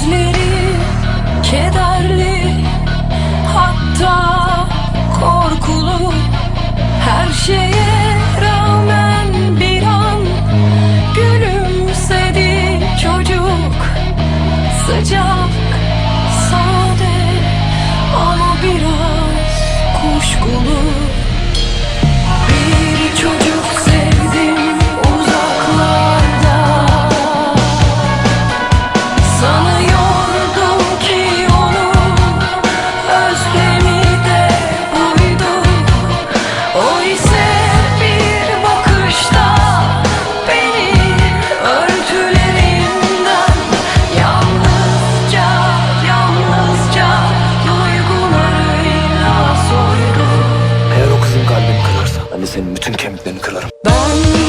gözleri keder senin bütün kemiklerini kırarım. Ben